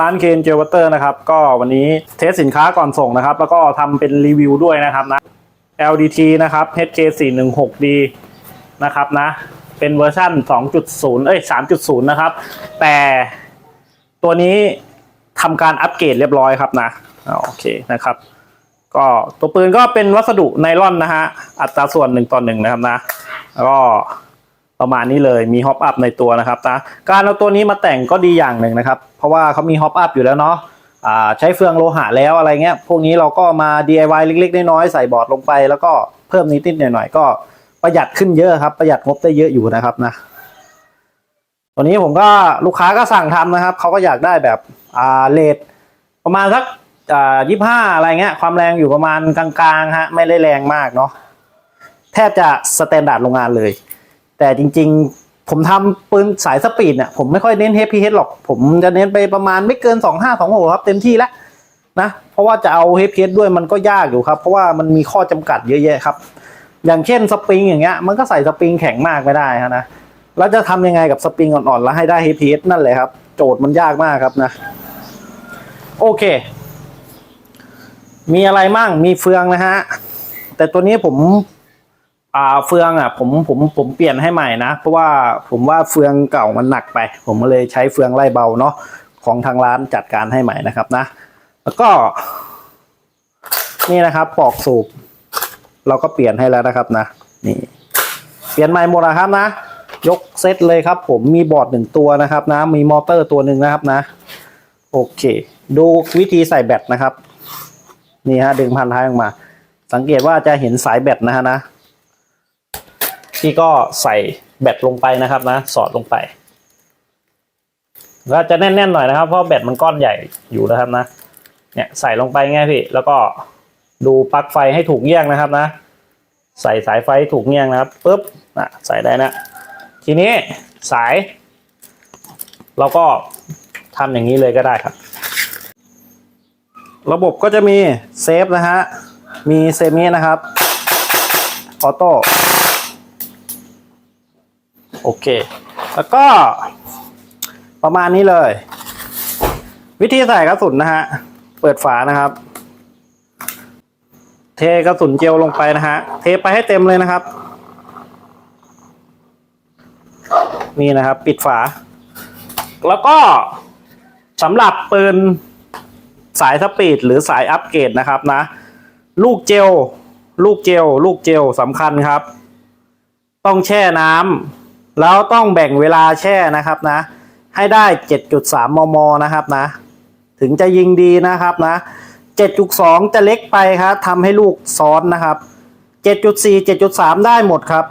ร้านเคนเจลวัตเตอร์นะครับ ก็วันนี้เทสสินค้าก่อนส่งนะครับ แล้วก็ทำเป็นรีวิวด้วยนะครับนะ LDT นะครับ HK416D นะครับนะ เป็นเวอร์ชัน2.0 เอ้ย 3.0 นะครับ แต่ตัวนี้ทำการอัปเกรดเรียบร้อยครับนะโอเคนะครับ ก็ตัวปืนก็เป็นวัสดุไนลอนนะฮะ อัตราส่วนหนึ่งต่อหนึ่งนะครับนะ แล้วก็ ประมาณนี้เลยมีฮอปอัพในตัวนะครับนะการเอาตัวนี้มาแต่งก็ดีอย่างหนึ่งนะครับ เพราะว่าเขามีฮอปอัพอยู่แล้วเนาะใช้เฟืองโลหะแล้วอะไรเงี้ย พวกนี้เราก็มา DIY เล็กๆ น้อยๆใส่บอร์ดลงไปแล้วก็เพิ่มนิดๆหน่อยๆก็ประหยัดขึ้นเยอะครับ ประหยัดงบได้เยอะอยู่นะครับนะตัวนี้ผมก็ลูกค้าก็สั่งทำนะครับเขาก็อยากได้แบบอ่าเลทประมาณสักอ่ายี่ห้าอะไรเงี้ย ความแรงอยู่ประมาณกลางๆฮะไม่ได้แรงมากเนาะแทบจะสแตนดาร์ดโรงงานเลย แต่จริง ๆ ผมทำปืนสายสปีดเนี่ยผมไม่ค่อยเน้น HPH หรอก ผมจะเน้นไปประมาณไม่เกิน 2 5 2 6 ครับเต็มที่แล้วนะ เพราะว่าจะเอา HPH ด้วยมันก็ยากอยู่ครับ เพราะว่ามันมีข้อจำกัดเยอะแยะครับ อย่างเช่นสปริงอย่างเงี้ยมันก็ใส่สปริงแข็งมากไม่ได้นะแล้วจะทำยังไงกับสปริงอ่อนๆแล้วให้ได้ HPH นั่นเลยครับ โจทย์มันยากมากครับนะ โอเค มีอะไรมั่งมีเฟืองนะฮะแต่ตัวนี้ผม อ่าเฟืองอะผมผมผมเปลี่ยนให้ใหม่นะ เพราะว่าผมว่าเฟืองเก่ามันหนักไป ผมก็เลยใช้เฟืองไล่เบาเนาะของทางร้านจัดการให้ใหม่นะครับนะ แล้วก็ นี่นะครับปอกสูบ เราก็เปลี่ยนให้แล้วนะครับนะนี่ เปลี่ยนใหม่หมดนะครับนะ ยกเซตเลยครับ ผมมีบอร์ดหนึ่งตัวนะครับนะ มีมอเตอร์ตัวหนึ่งนะครับนะ โอเค ดูวิธีใส่แบตนะครับ นี่ฮะดึงพันท้ายออกมา สังเกตว่าจะเห็นสายแบตนะฮะนะ พี่ก็ใส่แบตลงไปนะครับนะ สอดลงไปก็จะแน่นๆหน่อยนะครับ เพราะแบตมันก้อนใหญ่อยู่นะครับนะ เนี่ยใส่ลงไปง่ายพี่ แล้วก็ดูปลั๊กไฟให้ถูกเงี่ยงนะครับนะ ใส่สายไฟให้ถูกเงี่ยงนะครับปุ๊บนะใส่ได้นะ ทีนี้สาย เราก็ทำอย่างนี้เลยก็ได้ครับ ระบบก็จะมีเซฟนะฮะ มีเซมินะครับ ออโต้ โอเค แล้วก็ ประมาณนี้เลย วิธีใส่กระสุนนะฮะ เปิดฝานะครับ เทกระสุนเจลลงไปนะฮะ เทไปให้เต็มเลยนะครับ นี่นะครับ ปิดฝา แล้วก็สำหรับปืนสายสปีดหรือสายอัปเกรดนะครับนะ ลูกเจล ลูกเจล ลูกเจลสำคัญครับ ต้องแช่น้ำ แล้วต้องแบ่งเวลาแช่นะครับนะ ให้ได้ 7.3 มม นะครับนะ ถึงจะยิงดีนะครับนะ 7.2 จะเล็กไปครับทำให้ลูกซ้อนนะครับ 7.4 7.3 ได้หมดครับ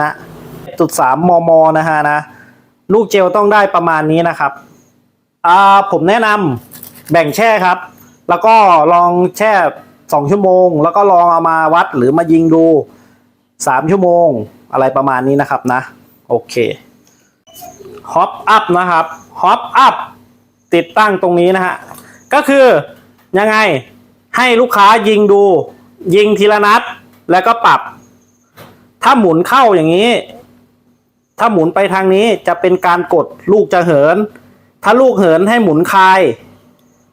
นะ7.3 มม นะฮะนะ ลูกเจลต้องได้ประมาณนี้นะครับอ่าผมแนะนำแบ่งแช่ครับ แล้วก็ลองแช่2ชั่วโมง แล้วก็ลองเอามาวัดหรือมายิงดู3ชั่วโมง อะไรประมาณนี้นะครับนะ โอเคฮอปอัพนะครับฮอปอัพติดตั้งตรงนี้นะฮะ ก็คือยังไงให้ลูกค้ายิงดู ยิงทีละนัด แล้วก็ปรับ ถ้าหมุนเข้าอย่างนี้ ถ้าหมุนไปทางนี้จะเป็นการกดลูกจะเหิน ถ้าลูกเหินให้หมุนคลาย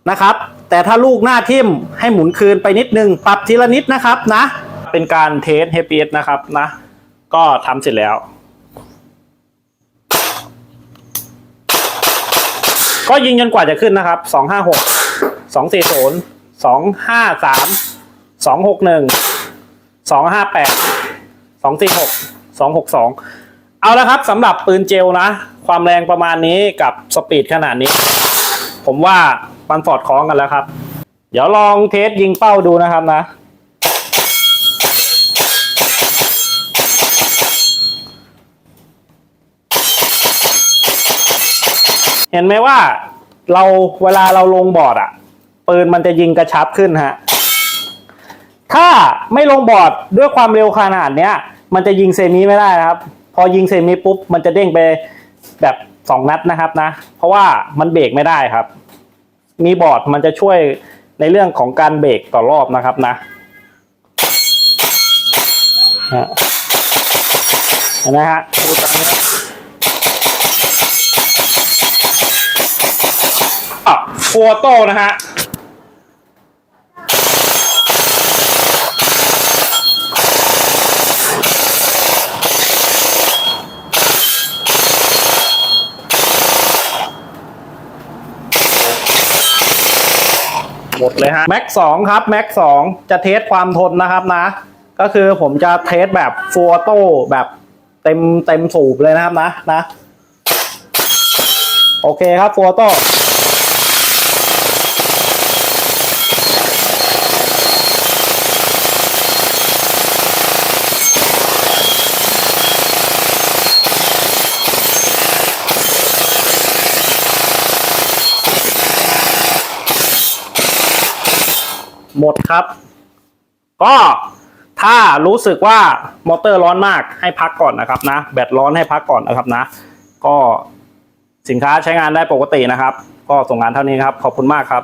นะครับ แต่ถ้าลูกหน้าทิ่มให้หมุนคืนไปนิดนึง ปรับทีละนิดนะครับนะ เป็นการเทส HPS นะครับนะ ก็ทำเสร็จแล้ว ก็ยิงจนกว่าจะขึ้นนะครับสองห้าหกสองสี่ศูนย์สองห้าสามสองหกหนึ่งสองห้าแปดสองสี่หกสองหกสองเอาละครับสำหรับปืนเจลนะ ความแรงประมาณนี้กับสปีดขนาดนี้ ผมว่ามันสอดคล้องกันแล้วครับ เดี๋ยวลองเทสยิงเป้าดูนะครับนะ เห็นไหมว่าเราเวลาเราลงบอร์ดอะปืนมันจะยิงกระชับขึ้นฮะ ถ้าไม่ลงบอร์ดด้วยความเร็วขนาดเนี้ย มันจะยิงเซมิไม่ได้นะครับ พอยิงเซมิปุ๊บมันจะเด้งไปแบบสองนัดนะครับนะ เพราะว่ามันเบรกไม่ได้ครับ มีบอร์ดมันจะช่วยในเรื่องของการเบรกต่อรอบนะครับนะฮะเห็นไหมฮะดูตรงนี้ ฟัวโต้นะฮะหมดเลยฮะแม็กสองครับแม็กสองจะเทสความทนนะครับนะ ก็คือผมจะเทสแบบฟัวโต้แบบเต็มเต็มสูบเลยนะครับนะนะ โอเคครับฟัวโต้ หมดครับ ก็ถ้ารู้สึกว่ามอเตอร์ร้อนมากให้พักก่อนนะครับนะ แบตร้อนให้พักก่อนนะครับนะ ก็สินค้าใช้งานได้ปกตินะครับ ก็ส่งงานเท่านี้ครับ ขอบคุณมากครับ